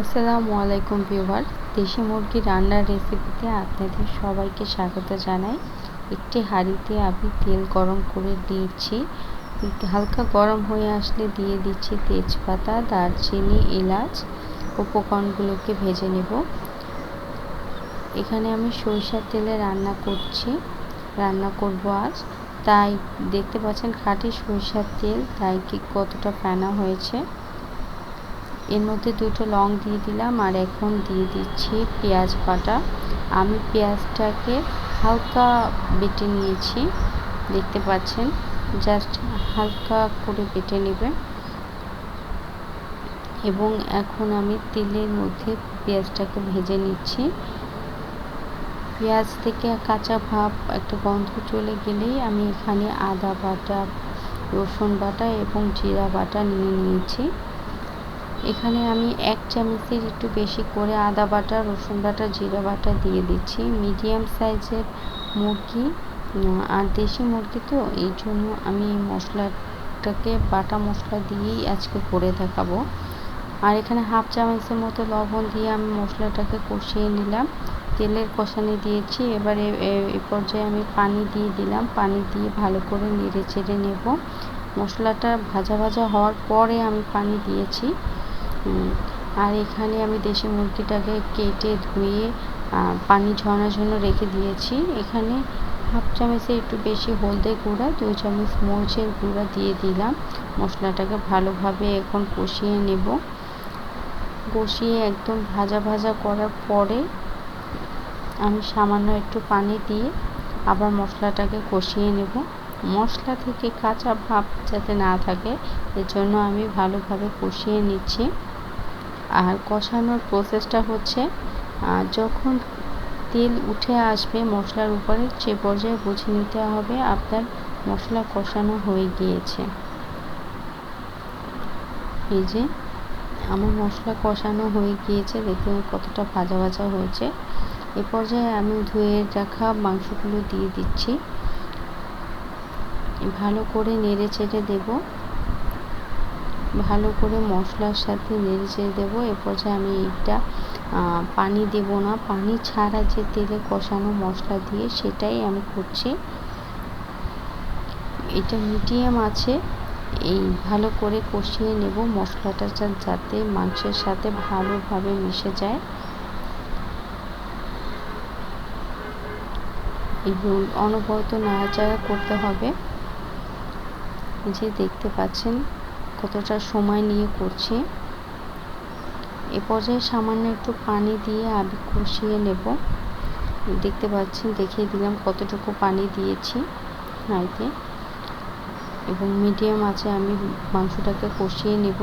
আসসালামু আলাইকুম ভিউয়ার, দেশি মুরগি রান্নার রেসিপিতে আপনাদের সবাইকে স্বাগত জানাই। একটি হাঁড়িতে আমি তেল গরম করে দিয়েছি। হালকা গরম হয়ে আসলে দিয়ে দিচ্ছি তেজপাতা, দারচিনি, এলাচ, উপকরণগুলোকে ভেজে নেব। এখানে আমি সরিষার তেলে রান্না করছি, রান্না করব আজ। তাই দেখতে পাচ্ছেন খাঁটি সরিষার তেল, তাই কি কতটা ফেনা হয়েছে। এর মধ্যে দুটো লং দিয়ে দিলাম আর এখন দিয়ে দিচ্ছি পেঁয়াজ বাটা। আমি পেঁয়াজটাকে হালকা বেটে নিয়েছি, দেখতে পাচ্ছেন? জাস্ট হালকা করে বেটে নেবেন। এবং এখন আমি তেলের মধ্যে পেঁয়াজটাকে ভেজে নিচ্ছি। পেঁয়াজ থেকে কাঁচা ভাব, একটা গন্ধ চলে গেলেই আমি এখানে আদা বাটা, রসুন বাটা এবং জিরা বাটা নিয়ে নিয়েছি। এখানে আমি এক চামচের একটু বেশি করে আদা বাটা, রসুন বাটা, জিরা বাটা দিয়ে দিচ্ছি। মিডিয়াম সাইজের মুরগি আর দেশি মুরগি তো, এই জন্য আমি মশলাটাকে, বাটা মশলা দিয়েই আজকে করে দেখাবো। আর এখানে হাফ চামচের মতো লবণ দিয়ে আমি মশলাটাকে কষিয়ে নিলাম। তেলের কষানি দিয়েছি, এবারে এ পর্যায়ে আমি পানি দিয়ে দিলাম। পানি দিয়ে ভালো করে নেড়ে চেড়ে নেব। মশলাটা ভাজা ভাজা হওয়ার পরে আমি পানি দিয়েছি। আর এখানে আমি দেশি মুরগিটাকে কেটে ধুয়ে পানি ঝরানোর জন্য রেখে দিয়েছি। এখানে হাফ চামচে একটু বেশি হলদে গুঁড়া, দুই চামচ মরিচের গুঁড়া দিয়ে দিলাম। মশলাটাকে ভালোভাবে এখন কষিয়ে নেব। কষিয়ে একদম ভাজা ভাজা করার পরে আমি সামান্য একটু পানি দিয়ে আবার মশলাটাকে কষিয়ে নেব। মশলা থেকে কাঁচা ভাব যাতে না থাকে এর জন্য আমি ভালোভাবে কষিয়ে নিচ্ছি। আর কষানোর প্রসেসটা হচ্ছে যখন তেল উঠে আসবে মশলার উপরে সে পর্যায়ে বুঝে নিতে হবে আপনার মশলা কষানো হয়ে গিয়েছে। এই যে, আমার মশলা কষানো হয়ে গিয়েছে দেখতে কতটা ভাজা ভাজা হয়েছে। এ পর্যায়ে আমি ধুয়ে রাখা মাংসগুলো দিয়ে দিচ্ছি। ভালো করে নেড়ে চেড়ে দেবো। ভালো করে মশলার সাথে নেড়ে দেবো। এ পর্যায়ে আমি এইটা পানি দেব না। পানি ছাড়া যে তেলে কষানো মশলা দিয়ে সেটাই আমি করছি। এটা মিডিয়াম আছে। এই ভালো করে কষিয়ে নেব মশলাটা যাতে মাংসের সাথে ভালোভাবে মিশে যায়। এবং অনবরত নাড়াচাড়া করতে হবে। যে দেখতে পাচ্ছেন কতটা সময় নিয়ে করছি, এ পর্যায়ে সামান্য একটু পানি দিয়ে আমি কষিয়ে নেব। দেখতে পাচ্ছেন, দেখিয়ে দিলাম কতটুকু পানি দিয়েছি নাইতে। এবং মিডিয়াম আছে, আমি মাংসটাকে কষিয়ে নেব।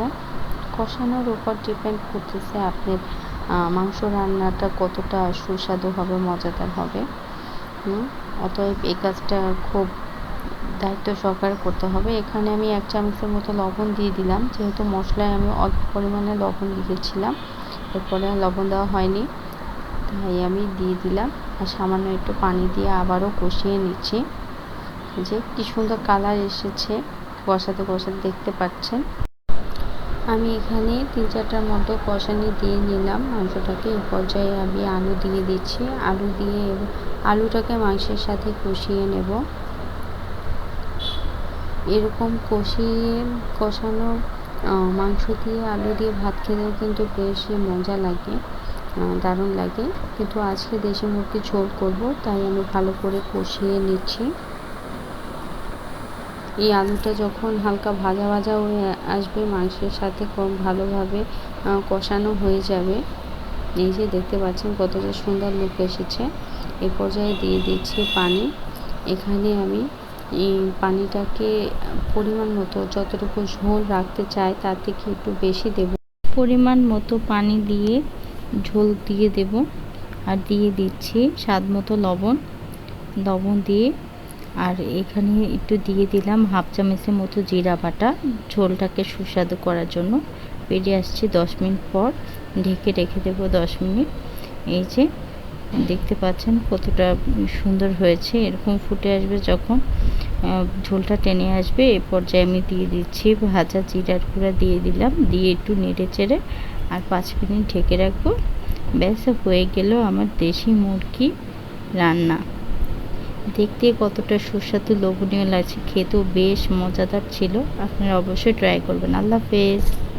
কষানোর উপর ডিপেন্ড করতেছে আপনার মাংস রান্নাটা কতটা সুস্বাদু হবে, মজাদার হবে। অতএব এই কাজটা খুব দায়িত্ব সহকারে করতে হবে। এখানে আমি এক চামচের মতো লবণ দিয়ে দিলাম। যেহেতু মশলায় আমি অল্প পরিমাণে লবণ দিয়েছিলাম এরপরে লবণ দেওয়া হয়নি, তাই আমি দিয়ে দিলাম। আর সামান্য একটু পানি দিয়ে আবারও কষিয়ে নিচ্ছি। যে কি সুন্দর কালার এসেছে, কষাতে কষাতে দেখতে পাচ্ছেন। আমি এখানে তিন চারটার মতো কষানি দিয়ে নিলাম মাংসটাকে। এই পর্যায়ে আমি আলু দিয়ে দিচ্ছি। আলু দিয়ে আলুটাকে মাংসের সাথে কষিয়ে নেব। এরকম কষিয়ে, কষানো মাংস দিয়ে আলু দিয়ে ভাত খেতেও কিন্তু বেশি মজা লাগে দারুণ লাগে। কিন্তু আজকে দেশি মুরগি ঝোল করব, তাই আমি ভালো করে কষিয়ে নিচ্ছি। এই আলুটা যখন হালকা ভাজা ভাজা হয়ে আসবে, মাংসের সাথে কম ভালোভাবে কষানো হয়ে যাবে। এই যে দেখতে পাচ্ছেন কতটা সুন্দর লুক এসেছে। এ পর্যায়ে দিয়ে দিচ্ছি পানি। এখানে আমি এই পানিটাকে পরিমাণ মতো যতটুকু ঝোল রাখতে চাই তার থেকে একটু বেশি দেব? পরিমাণ মতো পানি দিয়ে ঝোল দিয়ে দেব আর দিয়ে দিচ্ছি স্বাদ মতো লবণ। লবণ দিয়ে আর এখানে একটু দিয়ে দিলাম হাফ চামচের মতো জিরা বাটা। ঝোলটাকে সুস্বাদু করার জন্য বেরিয়ে আসছি দশ মিনিট পর। ঢেকে রেখে দেবো দশ মিনিট। এই যে দেখতে পাচ্ছেন কতটা সুন্দর হয়েছে। এরকম ফুটে আসবে যখন ঝোলটা টেনে আসবে। এ পর্যায়ে আমি দিয়ে দিচ্ছি ভাজা জিরার গুঁড়া দিয়ে দিলাম। দিয়ে একটু নেড়ে চেড়ে আর পাঁচ মিনিট ঢেকে রাখব। ব্যাস, হয়ে গেল আমার দেশি মুরগি রান্না। দেখতে কতটা সুস্বাদু, লোভনীয় লাগছে। খেতেও বেশ মজাদার ছিল। আপনারা অবশ্যই ট্রাই করবেন। আল্লাহ হাফেজ।